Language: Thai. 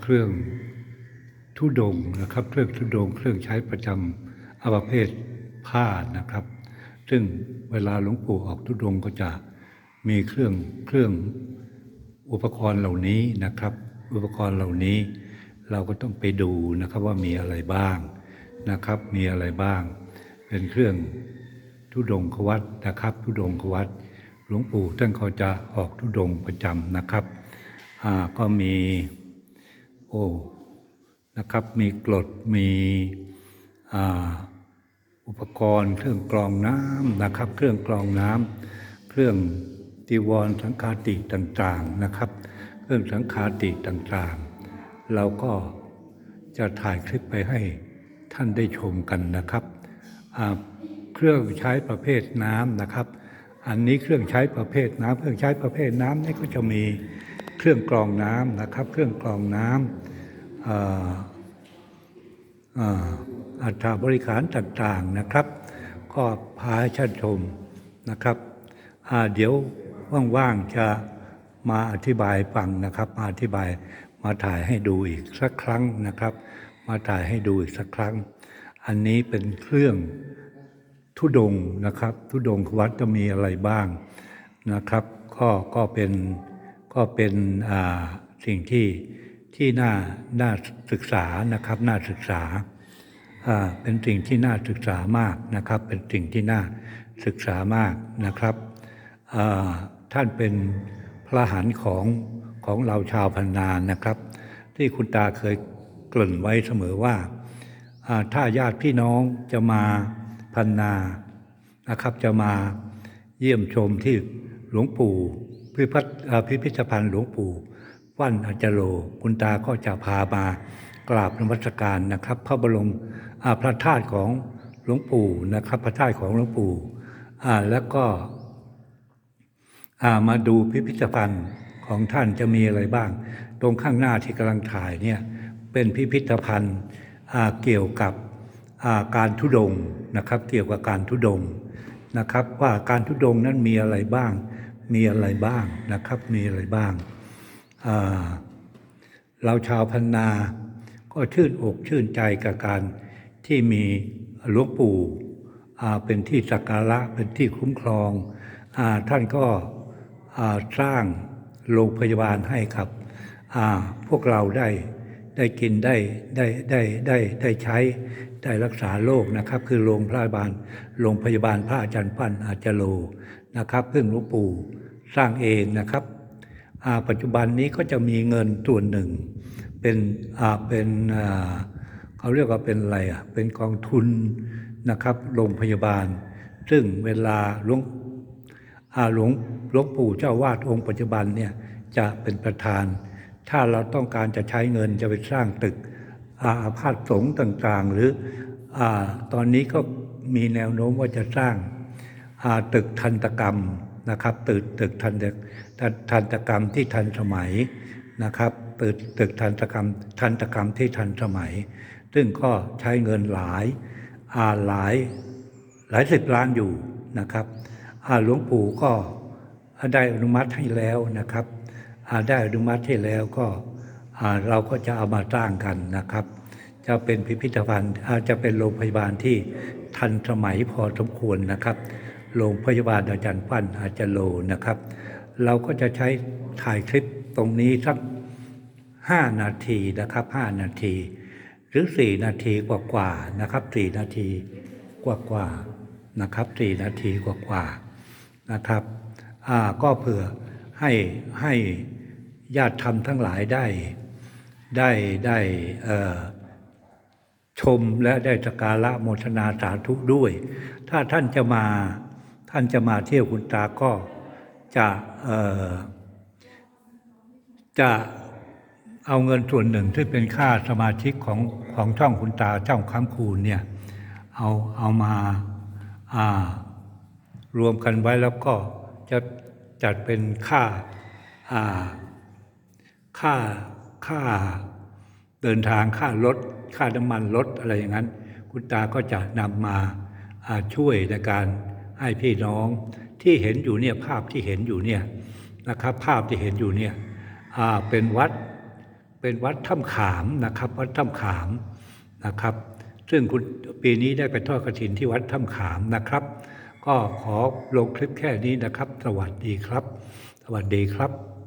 เครื่องทุดงนะครับ เครื่องทุดง เครื่องใช้ประจำอประเภทผ้านะครับ ซึ่งเวลาหลวงปู่ออกทุดงก็จะมีเครื่องเครื่องอุปกรณ์เหล่านี้นะครับ อุปกรณ์เหล่านี้ เราก็ต้องไปดูนะครับว่ามีอะไรบ้างนะครับ มีอะไรบ้าง เป็นเครื่องทุดงควัดนะครับ ทุดงควัดหลวงปู่ท่านเขาจะออกทุดงประจำนะครับก็มี โอ้นะครับ มีกรดมีอุปกรณ์ เครื่องกรองน้ำนะครับ เครื่องกรองน้ำเครื่องจีวรสังฆาติต่างๆนะครับ เครื่องสังฆาติต่างๆ เราก็จะถ่ายคลิปไปให้ท่านได้ชมกันนะครับ เครื่องใช้ประเภทน้ำนะครับ อันนี้เครื่องใช้ประเภทน้ำเครื่องใช้ประเภทน้ำนี่ก็จะมี เครื่องกรองน้ำนะครับ เครื่องกรองน้ำอ,อ,อัตราบริการต่างๆนะครับ ก็พาให้ท่านชมนะครับเดี๋ยวว่างๆจะมาอธิบายฟังนะครับมาอธิบายมาถ่ายให้ดูอีกสักครั้งนะครับ มาถ่ายให้ดูอีกสักครั้ง อันนี้เป็นเครื่องทุดงนะครับ ทุดงวัดจะมีอะไรบ้างนะครับ ก็ก็เป็น ก็เป็นสิ่งที่ที่น่าน่าศึกษานะครับน่าศึกษาเป็นสิ่งที่น่าศึกษามากนะครับ เป็นสิ่งที่น่าศึกษามากนะครับท่านเป็นพระหันของของเราชาวพันนานนะครับ ที่คุณตาเคยกริ่นไว้เสมอว่าถ้าญาติพี่น้องจะมาพันนานะครับ จะมาเยี่ยมชมที่หลวงปู่ พิพัฒพิพิธภัณฑ์หลวงปู่วั่นอาจารโลคุณตาก็จะพามากราบนมัสการนะครับ พระบรมพระธาตุของหลวงปู่นะครับ พระธาตุของหลวงปู่แล้วก็มาดูพิพิธภัณฑ์ของท่านจะมีอะไรบ้าง ตรงข้างหน้าที่กำลังถ่ายเนี่ยเป็นพิพิธภัณฑ์เกี่ยวกับการทุดงนะครับ เกี่ยวกับการทุดงนะครับ ว่าการทุดงนั้นมีอะไรบ้าง มีอะไรบ้างนะครับ มีอะไรบ้าง เราชาวพันนาก็ชื่นอกชื่นใจกับการที่มีหลวงปู่เป็นที่สักการะเป็นที่คุ้มครองอท่านก็สร้างโรงพยาบาลให้กับพวกเราได้ได้กินได้ได้ได้ได้ได้ใช้ได้รักษาโรคนะครับ คือโรงพยาบาลโรงพยาบาลพระอาจารย์ปั้นอาจารโล นะครับซึ่งหลวงปู่สร้างเองนะครับ ปัจจุบันนี้ก็จะมีเงินส่วนหนึ่ง เป็นเป็นเขาเรียกว่าเป็นอะไรอะเป็นกองทุนนะครับโรงพยาบาล ซึ่งเวลาหลวงหลวงหลวงปู่เจ้าวาดองค์ปัจจุบันเนี่ยจะเป็นประธาน ถ้าเราต้องการจะใช้เงินจะไปสร้างตึกอาพาธสงฆ์ต่างๆ หรืออตอนนี้ก็มีแนวโน้มว่าจะสร้าง ตึกทันตกรรมนะครับตึกตึกทันตทันทันตกรรมที่ทันสมัยนะครับตึกตึกทันตกรรมทันตกรรมที่ทันสมัย ซึ่งก็ใช้เงินหลายอาหลายหลายสิบล้านอยู่นะครับอาหลวงปู่ก็ได้อนุมัติให้แล้วนะครับอาได้อนุมัติให้แล้วก็เราก็จะเอามาสร้างกันนะครับ จะเป็นพิพิธภัณฑ์อาจจะเป็นโรงพยาบาลที่ทันสมัยพอสมควรนะครับ โรงพยาบาลอาจารย์ปั้นอาจารย์โลนะครับ เราก็จะใช้ถ่ายคลิปตรงนี้สักห้านาทีนะครับห้านาที หรือสี่นาทีกว่าๆนะครับสี่นาทีกว่าๆนะครับสี่นาทีกว่าๆนะครับก็เผื่อให้ให้ญาติธรรมทั้งหลายได้ได้ได้ชมและได้สกการะโมทนาสาธุด้วย ถ้าท่านจะมา ท่านจะมาเที่ยวคุณตาก็จะจะเอาเงินส่วนหนึ่งที่เป็นค่าสมาชิกของของช่องคุณตาช่องค้ำคูณเนี่ยเอาเอามาอ่ารวมกันไว้แล้วก็จะจัดเป็นค่าอ่าค่าค่าเดินทางค่ารถค่าน้ำมันรถอะไรอย่างนั้น คุณตาก็จะนำมาาช่วยในการ ให้พี่น้องที่เห็นอยู่เนี่ยภาพที่เห็นอยู่เนี่ยนะครับ ภาพที่เห็นอยู่เนี่ยเป็นวัดเป็นวัดถ้ำขามนะครับ วัดถ้ำขามนะครับ ซึ่งคุณปีนี้ได้ไปทอดกระถินที่วัดถ้ำขามนะครับ ก็ขอลงคลิปแค่นี้นะครับ สวัสดีครับ สวัสดีครับ